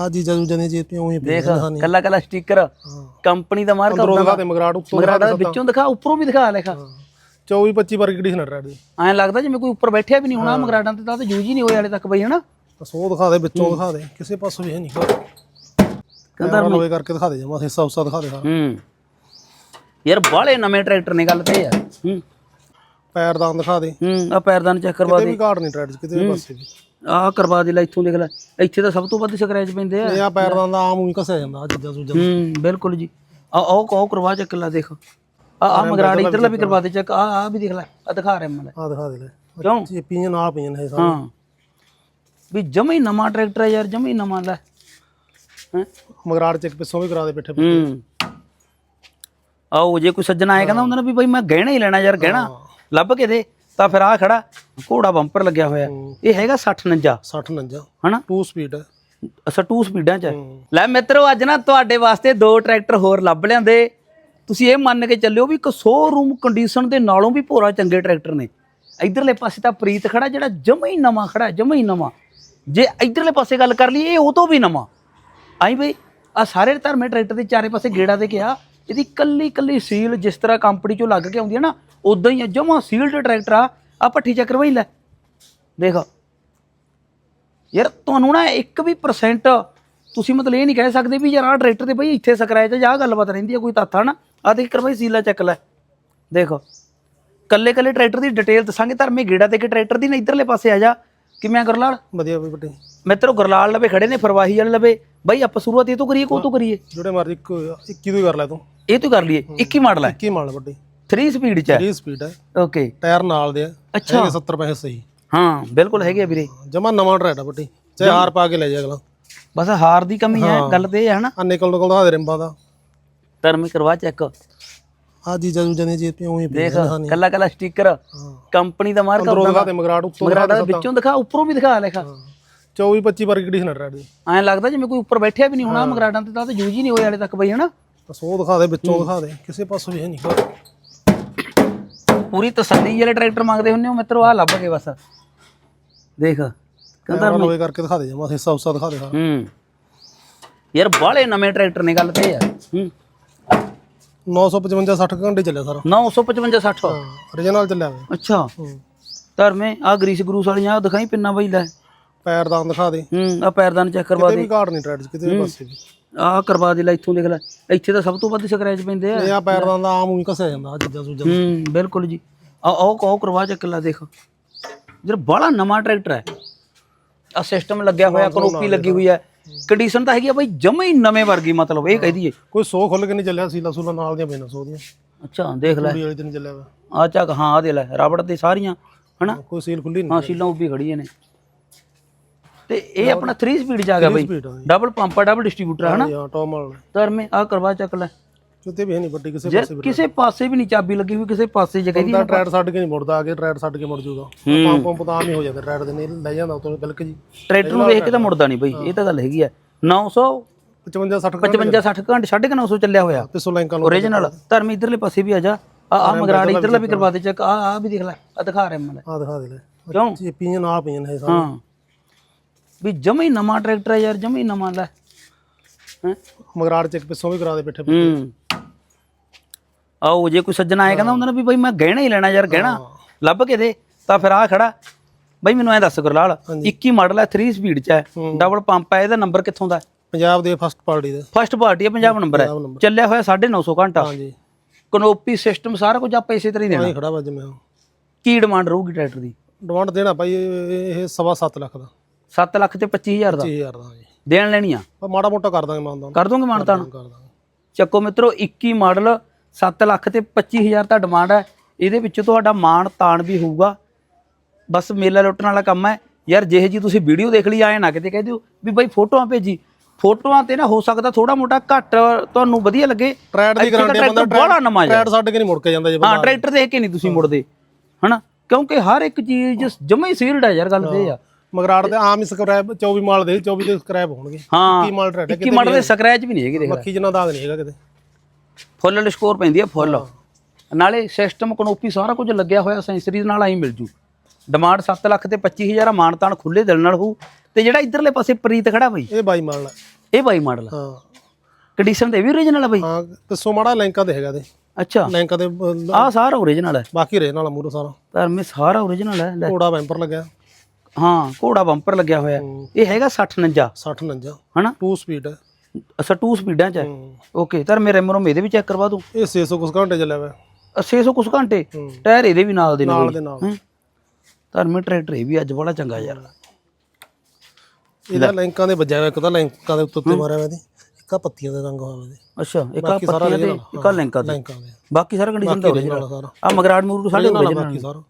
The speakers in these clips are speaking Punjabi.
ਆ ਜੀ ਜਦੋਂ ਜਨੇ ਜੇ ਪਿਓ ਹੀ ਦੇਖ ਕੱਲਾ ਕੱਲਾ ਸਟicker ਕੰਪਨੀ ਦਾ ਮਾਰਕ ਅੰਦਰੋਂ ਦਿਖਾ ਮਗਰਾਟ ਉੱਤੋਂ ਦੇ ਵਿੱਚੋਂ ਦਿਖਾ ਉੱਪਰੋਂ ਵੀ ਦਿਖਾ ਲਿਖਾ। 24 25 ਵਰਗੀ ਕੰਡੀਸ਼ਨ ਹੈ ਟਰੈਡ ਦੀ ਐਂ ਲੱਗਦਾ ਜਿਵੇਂ ਕੋਈ ਉੱਪਰ ਬੈਠਿਆ ਵੀ ਨਹੀਂ ਹੋਣਾ ਮਗਰਾੜਾਂ ਤੇ ਤਾਂ ਯੂਜ ਹੀ ਨਹੀਂ ਹੋਏ ਹਾਲੇ ਤੱਕ ਬਈ ਹਨਾ? ਬਸ ਉਹ ਦਿਖਾ ਦੇ ਵਿੱਚੋਂ ਦਿਖਾ ਦੇ ਕਿਸੇ ਪਾਸੋਂ ਵੀ ਹੈ ਨਹੀਂ। ਕਹਿੰਦਾ ਲੋਏ ਕਰਕੇ ਦਿਖਾ ਦੇ ਜਮਾ ਹਿੱਸਾ ਹੁੱਸਾ ਦਿਖਾ ਦੇ ਸਾਰਾ। ਹੂੰ। ਯਾਰ ਬਾਹਲੇ ਨਵੇਂ ਟਰੈਕਟਰ ਨੇ ਗੱਲ ਤੇ ਯਾਰ ਹੂੰ। ਪੈਰਦਾਨ ਦਿਖਾ ਦੇ। ਹੂੰ ਆ ਪੈਰਦਾਨ ਚੈੱਕ ਕਰਵਾ ਕਿਤੇ ਦੇ। ਵੀ ਘਾਟ ਨਹੀਂ 'ਚ ਕਿਤੇ ਵੀ ਪਾਸੇ ਵੀ। ਆਹ ਕਰਵਾ ਦੇ ਲੈ ਇੱਥੋਂ ਦੇਖ ਲੈ। ਇੱਥੇ ਤਾਂ ਸਭ ਤੋਂ ਵੱਧ ਸਕ੍ਰੈਚ ਪੈਂਦੇ ਆ। ਇਹ ਆ ਪੈਰਦਾਨ ਦਾ ਆਮ ਹੀ ਘਸਿਆ ਜਾਂਦਾ ਆ ਚੀਜ਼ਾਂ ਸੂਜਾਂ ਹੂੰ ਬਿਲਕੁਲ ਜੀ। ਆ ਉਹ ਕੋ ਕਰਵਾ ਚੱਕ ਲੈ ਦੇਖ। ਆ ਆ ਮਗਰਾੜ ਇਧਰਲਾ ਵੀ ਕਰਵਾ ਦੇ ਚੱਕ। ਆ ਆ ਵੀ ਦੇਖ ਲੈ ਆ ਦਿਖਾ ਰਿਹਾ ਮੈਂ। ਆ ਦਿਖਾ ਦੇ ਲੈ। ਕਿਉਂ? ਇਹ ਪੀਆਂ ਨਾਲ ਪਈਆਂ ਨੇ ਇਹ ਸਾਰੇ ਹਾਂ। ਵੀ ਜਮਾ ਨਵਾਂ ਟਰੈਕਟਰ ਹੈ ਯਾਰ ਜਮਾ ਨਵਾਂ ਲੈ। ਹੈਂ? ਮਗਰਾੜ ਚ ਇੱਕ ਪਿੱਛੋਂ ਵੀ ਕਰਾ ਦੇ ਪਿੱਠੇ ਹੂੰ। ਆਓ ਜੇ ਕੋਈ ਸੱਜਣ ਆਏ ਕਹਿੰਦਾ ਹੁੰਦਾ ਨਾ ਵੀ ਬਈ ਮੈਂ ਗਹਿਣਾ ਹੀ ਲੈਣਾ ਯਾਰ ਗਹਿਣਾ। ਲੱਭ ਕੇ ਦੇ। ਤਾਂ ਫਿਰ ਆ ਖੜਾ ਘੋੜਾ ਬੰਪਰ ਲੱਗਿਆ ਹੋਇਆ। ਇਹ ਹੈਗਾ 60 49 60 ਨੰਜਾ। ਹਨਾ? 2 ਸਪੀਡ ਅਸਾ ਟੂ ਸਪੀਡਾਂ ਚ। ਲੈ ਮਿੱਤਰੋ ਅੱਜ ਨਾ ਤੁਹਾਡੇ ਵਾਸਤੇ ਦੋ ਟਰੈਕਟਰ ਹੋਰ ਲੱਭ ਲਿਆਂਦੇ। ਤੁਸੀਂ ਇਹ ਮੰਨ ਕੇ ਚੱਲਿਓ ਵੀ ਇੱਕ ਸ਼ੋਰੂਮ ਕੰਡੀਸ਼ਨ ਦੇ ਨਾਲੋਂ ਵੀ ਭੋਰਾ ਚੰਗੇ ਟਰੈਕਟਰ ਨੇ। ਇਧਰਲੇ ਪਾਸੇ ਤਾਂ ਪ੍ਰੀਤ ਖੜਾ ਜਿਹੜਾ ਜਮਾ ਹੀ ਨਵਾਂ ਖੜਾ ਜਮਾ ਹੀ ਨਵਾਂ। ਜੇ ਇਧਰਲੇ ਪਾਸੇ ਗੱਲ ਕਰ ਲਈਏ ਇਹ ਉਹ ਤੋਂ ਵੀ ਨਵਾਂ। ਆਈ ਬਈ ਆ ਸਾਰੇ ਧਰਮੇ ਟਰੈਕਟਰ ਦੇ ਚਾਰੇ ਪਾਸੇ ਗੇੜਾ ਦੇ ਕੇ ਆ। ਇਹਦੀ ਕੱਲੀ ਕੱਲੀ ਸੀਲ ਜਿਸ ਤਰ੍ਹਾਂ ਕੰਪਨੀ ਚੋਂ ਲੱਗ ਕੇ ਆਉਂਦੀ ਹੈ ਨਾ ਉਦਾਂ ਹੀ ਜਮਾ ਸੀਲਡ ਟਰੈਕਟਰ ਆ ਆ ਪੱਠੀ ਚੱਕ ਰਵਾਈ ਲੈ। ਦੇਖ। ਯਾਰ ਤੁਹਾਨੂੰ ਨਾ ਇੱਕ ਵੀ ਪਰਸੈਂਟ ਤੁਸੀਂ ਮਤਲਬ ਇਹ ਨਹੀਂ ਕਹਿ ਸਕਦੇ ਵੀ ਯਾਰ ਆਹ ਟਰੈਕਟਰ ਤੇ ਬਈ ਇੱਥੇ ਸਕ੍ਰੈਚ ਹੈ ਜਾਂ ਗੱਲਬਾਤ ਰਹਿੰਦੀ ਹੈ ਕੋਈ ਤੱਥ ਆ ਨਾ ਆ ਦੇਖ ਕਰ ਬਈ ਸੀਲਾ ਚੱਕ ਲੈ। ਦੇਖੋ। ਕੱਲੇ ਕੱਲੇ ਟਰੈਕਟਰ ਦੀ ਡਿਟੇਲ ਦੱਸਾਂਗੇ ਧਰਮੇ ਗੇੜਾ ਤੇ ਕਿ ਟਰੈਕਟਰ ਦੀ ਨਾ ਇਧਰਲੇ ਪਾਸੇ ਆ ਜਾ। ਕਿਵੇਂ ਆ ਗੁਰਲਾਲ? ਵਧੀਆ ਵੀ ਵੱਡੇ। ਮਿੱਤਰੋ ਗੁਰਲਾਲ ਲਵੇ ਖੜੇ ਨੇ ਫਰਵਾਹੀ ਵਾਲੇ ਲਵੇ। ਬਈ ਆਪਾਂ ਸ਼ੁਰੂਆਤ ਇਹ ਤੋਂ ਕਰੀਏ ਕੋ ਤੋਂ ਕਰੀਏ? ਜਿਹੜੇ ਮਰਜ਼ੀ ਇੱਕ 21 ਤੋਂ ਹੀ ਕਰ ਲੈ ਤੂੰ। ਇਹ ਤੋਂ ਕਰ ਲਈਏ 21 ਮਾਡਲ ਹੈ। 21 ਮਾਲ ਵੱਡੇ। 3 ਸਪੀਡ ਚ ਹੈ। 30 ਸਪੀਡ ਹੈ। ਓਕੇ ਟਾਇਰ ਨਾਲ ਦੇ ਆ। ਅੱਛਾ। ਹੈਗੇ 70 ਪੈਸੇ ਸਹੀ। ਹਾਂ ਬਿਲਕੁਲ ਹੈਗੇ ਆ ਵੀਰੇ। ਜਮਾ ਨਵਾਂ ਆ ਵੱਡੀ। ਚਾਹੇ ਹਾਰ ਪਾ ਕੇ ਲੈ ਜਾ ਅਗਲਾ। ਬਸ ਹਾਰ ਦੀ ਕਮੀ ਹੈ ਗੱਲ ਤੇ ਇਹ ਹੈ ਨਾ। ਆ ਨਿਕਲ ਨਿਕਲ ਦੇ ਰਿੰਬਾਂ ਦਾ। ਧਰਮੇ ਕਰਵਾ ਚੈੱਕ। ਆ ਜੀ ਜਦੋਂ ਜਨੇ ਜੇ ਪਿਓ ਹੀ ਦੇਖ ਕੱਲਾ ਕੱਲਾ ਸਟicker ਕੰਪਨੀ ਦਾ ਮਾਰਕ ਅੰਦਰੋਂ ਦਿਖਾ ਦੇ ਮਗਰਾਟ ਉੱਤੋਂ ਮਗਰਾੜਾ ਵਿੱਚੋਂ ਦਿਖਾ ਉੱਪਰੋਂ ਵੀ ਦਿਖਾ ਲਿਖਾ। 24 25 ਵਰਗੀ ਕੰਡੀਸ਼ਨ ਹੈ ਟਰੈਡ ਦੀ ਐਂ ਲੱਗਦਾ ਜਿਵੇਂ ਕੋਈ ਉੱਪਰ ਬੈਠਿਆ ਵੀ ਨਹੀਂ ਹੋਣਾ ਮਗਰਾੜਾਂ ਤੇ ਤਾਂ ਯੂਜ ਹੀ ਨਹੀਂ ਹੋਏ ਹਾਲੇ ਤੱਕ ਬਈ ਹਨਾ? ਬਸ ਉਹ ਦਿਖਾ ਦੇ ਵਿੱਚੋਂ ਦਿਖਾ ਦੇ ਕਿਸੇ ਪਾਸੋਂ ਵੀ ਹੈ ਨਹੀਂ ਪੂਰੀ ਤਸੱਲੀ ਵਾਲੇ ਟਰੈਕਟਰ ਮੰਗਦੇ ਹੁੰਦੇ ਹੋ ਮਿੱਤਰੋ ਆ ਲੱਭ ਕੇ ਬਸ। ਦੇਖ ਕਹਿੰਦਾ ਕਹਿੰਦਾ ਲੋਏ ਕਰਕੇ ਦਿਖਾ ਦੇ ਜਮਾ ਹਿੱਸਾ ਹੁੱਸਾ ਦਿਖਾ ਦੇ ਸਾਰਾ। ਹੂੰ। ਯਾਰ ਬਾਹਲੇ ਨਵੇਂ ਟਰੈਕਟਰ ਨੇ ਗੱਲ ਤੇ ਯਾਰ ਹੂੰ। 955 60 ਘੰਟੇ ਚੱਲਿਆ ਸਾਰਾ। 955 60 ਓਰੀਜਨਲ ਚੱਲਿਆ ਵੇ ਅੱਛਾ। ਧਰਮੇ ਆ ਗਰੀਸ ਗਰੂਸ ਵਾਲੀਆਂ ਆਹ ਦਿਖਾਈ ਪਿੰਨਾ ਬਈ ਲੈ। ਪੈਰਦਾਨ ਦਿਖਾ ਦੇ। ਹੂੰ ਆ ਪੈਰਦਾਨ ਚੈੱਕ ਕਰਵਾ ਕਿਤੇ ਦੇ। ਵੀ ਘਾਟ ਨਹੀਂ ਟਰੈਡ 'ਚ ਕਿਤੇ ਵੀ ਪਾਸੇ ਵੀ। ਆ ਕਰਵਾ ਦੇ ਲੈ ਇੱਥੋਂ ਦੇਖ ਲੈ। ਇੱਥੇ ਤਾਂ ਸਭ ਤੋਂ ਵੱਧ ਸਕ੍ਰੈਚ ਪੈਂਦੇ ਆ। ਇਹ ਆ ਪੈਰਦਾਨ ਦਾ ਆਮ ਹੀ ਘਸਿਆ ਜਾਂਦਾ ਆ ਚੀਜ਼ਾਂ ਸੂਜਾਂ ਹੂੰ ਬਿਲਕੁਲ ਜੀ। ਆ ਉਹ ਕੋ ਕਰਵਾ ਚੱਕ ਲਾ ਦੇਖ। ਜਿਹੜਾ ਬੜਾ ਨਵਾਂ ਟਰੈਕਟਰ ਹੈ। ਆ ਸਿਸਟਮ ਲੱਗਿਆ ਹੋਇਆ ਕਨੋਪੀ ਲੱਗੀ ਹੋਈ ਹੈ। ਕੰਡੀਸ਼ਨ ਤਾਂ ਹੈਗੀ ਆ ਬਈ ਜਮਾ ਹੀ ਨਵੇਂ ਵਰਗੀ ਮਤਲਬ ਇਹ ਕਹਿ ਦਈਏ। ਕੋਈ 100 ਖੁੱਲ ਕੇ ਨਹੀਂ ਚੱਲਿਆ ਸੀਲਾ ਸੂਲਾ ਨਾਲ ਦੀਆਂ ਪੈਣਾ 100 ਦੀਆਂ। ਅੱਛਾ ਦੇਖ ਲੈ। ਕੁੜੀ ਵਾਲੀ ਤੇ ਨਹੀਂ ਚੱਲਿਆ ਵਾ। ਆ ਚੱਕ ਹਾਂ ਆ ਦੇ ਲੈ ਰਬੜ ਤੇ ਸਾਰੀਆਂ ਹਨਾ? ਕੋਈ ਸੀਲ ਖੁੱਲੀ ਨਹੀਂ ਹਾਂ ਸ਼ੀਲਾਂ ਉੱਭੀ ਖੜੀਆਂ ਨੇ। ਤੇ ਇਹ ਆਪਣਾ 3 ਸਪੀਡ ਚ ਆ ਗਿਆ ਬਈ। ਆ ਡਬਲ ਪੰਪ ਡਬਲ ਡਿਸਟ੍ਰੀਬਿਊਟਰ ਹਨਾ? ਹਾਂ ਟੌਪ ਮਾਲ ਧਰਮੇ ਆ ਕਰਵਾ ਚੱਕ ਲੈ। ਕਿਤੇ ਵੀ ਹੈ ਨਹੀਂ ਵੱਡੀ ਕਿਸੇ ਪਾਸੇ ਵੀ ਕਿਸੇ ਪਾਸੇ ਵੀ ਨਹੀਂ ਚਾਬੀ ਲੱਗੀ ਹੋਈ ਕਿਸੇ ਪਾਸੇ ਜਗ੍ਹਾ ਦੀ ਬੰਦਾ ਟਰੈਡ ਛੱਡ ਕੇ ਨਹੀਂ ਮੁੜਦਾ ਅੱਗੇ ਟਰੈਡ ਛੱਡ ਕੇ ਮੁੜ ਜਾਊਗਾ ਪੰਪ ਪੰਪ ਤਾਂ ਆਮ ਹੀ ਹੋ ਜਾਂਦਾ ਟਰੈਡ ਦੇ ਨਹੀਂ ਲੈ ਜਾਂਦਾ ਉਤੋਂ ਬਿਲਕ ਜੀ। ਟਰੈਕਟਰ ਨੂੰ ਵੇਖ ਕੇ ਤਾਂ ਮੁੜਦਾ ਨਹੀਂ ਬਈ ਇਹ ਤਾਂ ਗੱਲ ਹੈਗੀ ਆ। 900 55 60 55 60 ਘੰਟੇ ਸਾਢੇ ਕੁ 900 ਚੱਲਿਆ ਹੋਇਆ। ਪਿਸੋ ਲਾਈਕਾਂ ਨੂੰ ਓਰੀਜਨਲ ਧਰਮ ਇਧਰਲੇ ਪਾਸੇ ਵੀ ਆ ਜਾ। ਆ ਆ ਮਗਰਾੜ ਇਧਰਲਾ ਵੀ ਕਰਵਾ ਦੇ ਚੱਕ। ਆ ਆ ਵੀ ਦੇਖ ਲੈ ਆ ਦਿਖਾ ਰਿਹਾ ਮੈਂ ਆ ਦਿਖਾ ਦੇ ਲੈ। ਕਿਉਂ? ਇਹ ਨਾਲ ਪਈਆਂ ਨੇ ਇਹ ਸਾਰੇ। ਹਾਂ। ਵੀ ਜਮਾ ਹੀ ਨਵਾਂ ਟਰੈਕਟਰ ਹੈ ਯਾਰ ਜਮਾ ਹੀ ਨਵਾਂ ਲੈ। ਹੈਂ? ਮਗਰਾੜ ਚ ਇੱਕ ਪਿੱਛੋਂ ਵੀ ਕਰਾ ਦੇ ਪਿੱਠੇ ਹੂੰ। ਆਓ ਜੇ ਕੋਈ ਸੱਜਣ ਆਏ ਕਹਿੰਦਾ ਹੁੰਦਾ ਨਾ ਵੀ ਬਈ ਮੈਂ ਗਹਿਣਾ ਹੀ ਲੈਣਾ ਯਾਰ ਗਹਿਣਾ। ਲੱਭ ਕੇ ਦੇ ਤਾਂ ਫਿਰ ਆ ਖੜਾ। ਬਈ ਮੈਨੂੰ ਐ ਦੱਸ ਗੁਰਲਾਲ 21 ਮਾਡਲ ਹੈ 3 ਸਪੀਡ ਚ ਹੈ। ਡਬਲ ਪੰਪ ਹੈ ਇਹਦਾ ਨੰਬਰ ਕਿੱਥੋਂ ਦਾ ਪੰਜਾਬ ਦੇ ਫਸਟ ਪਾਰਟੀ ਦੇ। ਫਸਟ ਪਾਰਟੀ ਹੈ ਪੰਜਾਬ ਨੰਬਰ ਹੈ। number। ਚੱਲਿਆ ਹੋਇਆ 950 ਘੰਟਾ। ਹਾਂਜੀ। ਕਨੋਪੀ ਸਿਸਟਮ ਸਾਰਾ ਕੁਝ ਆਪਾਂ ਇਸੇ ਤਰ੍ਹਾਂ ਹੀ ਦੇਣਾ। ਖੜਾ ਵੱਜ ਮੈਂ ਕੀ ਡਿਮਾਂਡ ਰਹੂਗੀ ਟਰੈਕਟਰ ਦੀ? ਡਿਮਾਂਡ ਦੇਣਾ ਭਾਈ ਇਹ ਇਹ ਸਵਾ ਸੱਤ ਲੱਖ ਦਾ। 7 ਲੱਖ ਤੇ 25000 ਦਾ। 20000 ਦਾ ਜੀ। ਦੇਣ ਲੈਣੀ ਆ? ਪਰ ਮਾੜਾ ਮੋਟਾ ਕਰ ਦਾਂਗੇ ਮਾਨਦਾਨ ਕਰ ਦੋਗੇ ਮਾਨਤਾਨ ਕਰ ਦਾਂਗੇ ਚੱਕੋ ਮਿੱਤਰੋ 21 ਮਾਡਲ 7 ਲੱਖ ਤੇ 25000 ਦਾ ਡਿਮਾਂਡ ਹੈ। ਇਹਦੇ ਵਿੱਚ ਤੁਹਾਡਾ ਮਾਣ ਤਾਣ ਵੀ ਹੋਊਗਾ। ਬਸ ਮੇਲਾ ਲੁੱਟਣ ਵਾਲਾ ਕੰਮ ਹੈ। ਯਾਰ ਜਿਹੇ ਜੀ ਤੁਸੀਂ ਵੀਡੀਓ ਦੇਖ ਲਈ ਆਏ ਨਾ ਕਿਤੇ ਕਹਿ ਦਿਓ ਵੀ ਬਾਈ ਫੋਟੋਆਂ ਭੇਜੀ। ਫੋਟੋਆਂ ਤੇ ਨਾ ਹੋ ਸਕਦਾ ਥੋੜਾ ਮੋਟਾ ਘੱਟ ਤੁਹਾਨੂੰ ਵਧੀਆ ਲੱਗੇ। ਟਰੈਡ ਦੀ ਗਾਰੰਟੀ ਬੰਦਾ ਬੜਾ ਨਵਾਂ ਟਰੈਡ ਛੱਡ ਕੇ ਨਹੀਂ ਮੁੜ ਕੇ ਜਾਂਦਾ ਜੇ ਹਾਂ ਟਰੈਕਟਰ ਦੇਖ ਕੇ ਨਹੀਂ ਤੁਸੀਂ ਮੁੜਦੇ। ਹਨਾ? ਕਿਉਂਕਿ ਹਰ ਇੱਕ ਚੀਜ਼ ਜਮਾ ਹੀ ਸੀਲਡ ਹੈ ਯਾਰ ਗੱਲ ਤੇ ਆ। ਮਗਰਾੜ ਦੇ ਆਮ ਹੀ ਸਕ੍ਰੈਪ 24 ਮਾਲ ਦੇ 24 ਦੇ ਸਕ੍ਰੈਪ ਹੋਣਗੇ। ਹਾਂ 21 ਮਾਲ ਟਰੈਡ 21 ਮਾਡਲ ਦੇ ਸਕ੍ਰੈਚ ਵੀ ਨਹੀਂ ਹੈਗੇ ਦੇਖ ਮੱਖੀ ਜਿੰਨਾ ਦਾਗ ਨਹੀਂ ਹੈਗਾ ਕਿਤੇ। ਫੁੱਲ ਸਕੋਰ ਪੈਂਦੀ ਹੈ ਫੁੱਲ। ਨਾਲੇ ਸਿਸਟਮ ਕਨੋਪੀ ਸਾਰਾ ਕੁਝ ਲੱਗਿਆ ਹੋਇਆ ਸੈਂਸਰੀਜ਼ ਨਾਲ ਆਈ ਮਿਲ ਜੂ। ਡਿਮਾਂਡ 7 ਲੱਖ ਤੇ 25000 ਆ ਮਾਨਤਾਨ ਖੁੱਲੇ ਦਿਲ ਨਾਲ ਹੋਊ। ਤੇ ਜਿਹੜਾ ਇਧਰਲੇ ਪਾਸੇ ਪ੍ਰੀਤ ਖੜਾ ਬਈ ਇਹ ਬਾਈ ਮਾਡਲ ਇਹ ਬਾਈ ਮਾਡਲ ਹਾਂ। ਕੰਡੀਸ਼ਨ ਤੇ ਵੀ ਓਰੀਜਨਲ ਆ ਬਈ। ਹਾਂ ਦੱਸੋ ਮਾੜਾ ਲੈਂਕਾਂ ਤੇ ਹੈਗਾ ਤੇ। ਅੱਛਾ। ਲੈਂਕਾਂ ਅਹ, ਆਹ ਸਾਰਾ ਓਰੀਜਨਲ ਹੈ ਬਾਕੀ ਰੇ ਨਾਲ ਮੂਰੋ ਸਾਰਾ। ਧਰਮੇ ਸਾਰਾ ਓਰੀਜਨਲ ਹੈ। ਘੋੜਾ ਵੈਂਪਰ ਲੱਗਿਆ। ਹਾਂ ਘੋੜਾ ਬੰਪਰ ਲੱਗਿਆ ਹੋਇਆ। ਹੂੰ। ਇਹ ਹੈਗਾ 60 49 60 49 ਹਨਾ? 2 ਸਪੀਡ ਹੈ। ਅੱਛਾ 2 ਸਪੀਡਾਂ ਚ ਹੈ ਹੂੰ। ਓਕੇ ਧਰ ਮੇਰੇ ਮਰੋਂ ਇਹਦੇ ਵੀ ਚੈੱਕ ਕਰਵਾ ਦੂੰ। ਇਹ 600 ਕੁਸ ਘੰਟੇ ਚੱਲਿਆ ਵਾ। 600 ਕੁਛ ਘੰਟੇ? ਹੂੰ। ਟਾਇਰ ਇਹਦੇ ਵੀ ਨਾਲ ਦੇ ਨਾਲ ਦੇ ਨਾਲ। ਧਰਮੇ ਟਰੈਕਟਰ ਇਹ ਵੀ ਅੱਜ ਬੜਾ ਚੰਗਾ ਯਾਰ। ਇਹਦਾ ਲੈਂਕਾਂ ਦੇ ਵੱਜਿਆ ਹੋਇਆ ਇੱਕ ਤਾਂ ਲੈਂਕਾਂ ਦੇ ਉੱਤੇ ਉੱਤੇ ਮਾਰਿਆ ਹੋਇਆ ਤੇ ਇੱਕ ਆ ਪੱਤੀਆਂ ਦੇ ਰੰਗ ਹੋਇਆ ਵਾ ਅੱਛਾ ਇੱਕ ਆ ਬਾਕੀ ਸਾਰਾ ਪੱਤੀਆਂ ਤੇ original, ਇੱਕ ਆ ਲਿੰਕਾਂ ਤੇ ਲੈਂਕਾਂ ਦੇ। ਬਾਕੀ ਸਾਰਾ ਕੰਡੀਸ਼ਨ ਦਾ original original ਸਾਰਾ। ਆ ਮਗਰਾੜ ਮੂਰ ਸਾਡੇ ਨਾਲ ਬਾਕੀ ਸਾਰਾ।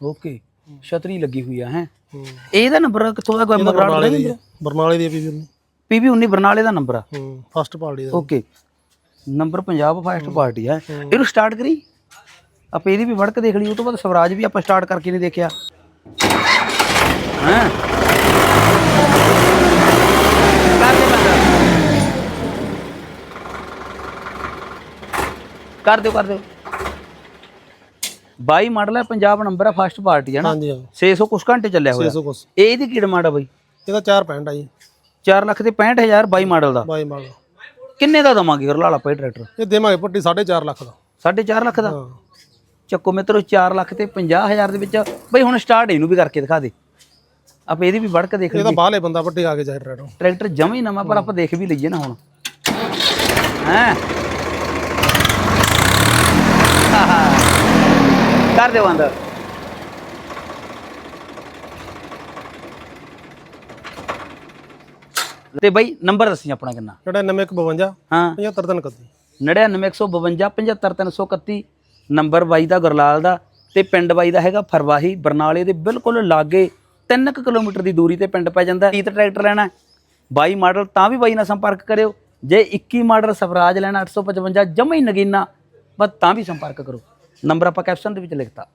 ਓਕੇ ਛਤਰੀ ਲੱਗੀ ਹੋਈ ਆ ਹੈ। ਇਹਦਾ ਨੰਬਰ ਕਿੱਥੋਂ ਦਾ ਕੋਈ ਮਗਰਾੜ ਬਰਨਾਲੇ ਦੀ ਹੈ, ਬਰਨਾਲੇ ਦੀ ਵੀ ਵੀ ਪੀਬੀ 19 ਬਰਨਾਲੇ ਦਾ ਨੰਬਰ ਆ। ਹੂੰ ਫਸਟ ਪਾਰਟੀ ਦਾ। Okay. Number Punjab first party ਹੈ। ਇਹਨੂੰ ਸਟਾਰਟ ਕਰੀ। ਆਪਾਂ ਇਹਦੀ ਵੀ ਵੜਕ ਦੇਖ ਲਈ ਉਹ ਤੋਂ ਬਾਅਦ ਸਵਰਾਜ ਵੀ ਆਪਾਂ ਸਟਾਰਟ ਕਰਕੇ ਨਹੀਂ ਦੇਖਿਆ। ਹਾਂ। ਕਰ ਦਿਓ ਕਰ ਦਿਓ। 22 ਮਾਡਲ ਹੈ ਪੰਜਾਬ ਨੰਬਰ ਹੈ ਫਸਟ ਪਾਰਟੀ ਹੈ ਨਾ। ਹਾਂਜੀ ਹਾਂ 600 ਕੁਛ ਘੰਟੇ ਚੱਲਿਆ ਹੋਇਆ। 600 ਕੁਸ ਇਹ ਇਹਦੀ ਕੀ ਡਿਮਾਂਡ ਆ ਬਾਈ? ਇਹਦਾ 4 ਪੈਂਟ ਆ ਜੀ। 4 ਲੱਖ ਤੇ 65000 22 ਮਾਡਲ ਦਾ। ਬਾਈ ਮਾਡਲ। ਕਿੰਨੇ ਦਾ ਦਵਾਂਗੇ ਫਿਰ ਲਾਲਾ ਪਈ ਟਰੈਕਟਰ? ਇਹ ਦੇਵਾਂਗੇ ਪੱਟੀ 4.5 ਲੱਖ ਦਾ। 4.5 ਲੱਖ ਦਾ? ਚੱਕੋ ਮਿੱਤਰੋ 4 ਲੱਖ ਤੇ 50000 ਦੇ ਵਿੱਚ ਬਈ ਹੁਣ ਸਟਾਰਟ ਇਹਨੂੰ ਵੀ ਕਰਕੇ ਦਿਖਾ ਦੇ। ਆਪਾਂ ਇਹਦੀ ਵੀ ਵੜ ਕੇ ਦੇਖ ਇਹ ਲਈਏ। ਤਾਂ ਬਾਹਲੇ ਬੰਦਾ ਪੱਟੀ ਆ ਕੇ ਜਾਏ ਟਰੈਕਟਰ। ਟਰੈਕਟਰ ਜਮਾ ਹੀ ਨਵਾਂ ਪਰ ਆਪਾਂ ਦੇਖ ਵੀ ਲਈਏ ਨਾ ਹੁਣ। ਹੈਂ? ਕਰ ਦੇ ਬੰਦ। ਤੇ ਬਈ ਨੰਬਰ ਦੱਸੀ ਆਪਣਾ ਕਿੰਨਾ? 9952 ਹਾਂ। 7531 99152 75331 ਨੰਬਰ ਬਾਈ ਦਾ ਗੁਰਲਾਲ ਦਾ ਤੇ ਪਿੰਡ ਬਾਈ ਦਾ ਹੈਗਾ ਫਰਵਾਹੀ ਬਰਨਾਲੇ ਦੇ ਬਿਲਕੁਲ ਲਾਗੇ 3 ਕਿਲੋਮੀਟਰ ਦੀ ਦੂਰੀ ਤੇ ਪਿੰਡ ਪੈ ਜਾਂਦਾ ਹੈ। ਟਰੈਕਟਰ ਲੈਣਾ? 22 ਮਾਡਲ ਤਾਂ ਵੀ ਬਾਈ ਨਾਲ ਸੰਪਰਕ ਕਰਿਓ। ਜੇ 21 ਮਾਡਲ ਸਵਰਾਜ ਲੈਣਾ 855 ਜਮਾ ਹੀ ਨਗੀਨਾ ਬਸ ਤਾਂ ਵੀ ਸੰਪਰਕ ਕਰੋ। ਨੰਬਰ ਆਪਾਂ ਕੈਪਸ਼ਨ ਦੇ ਵਿੱਚ ਲਿਖਤਾ।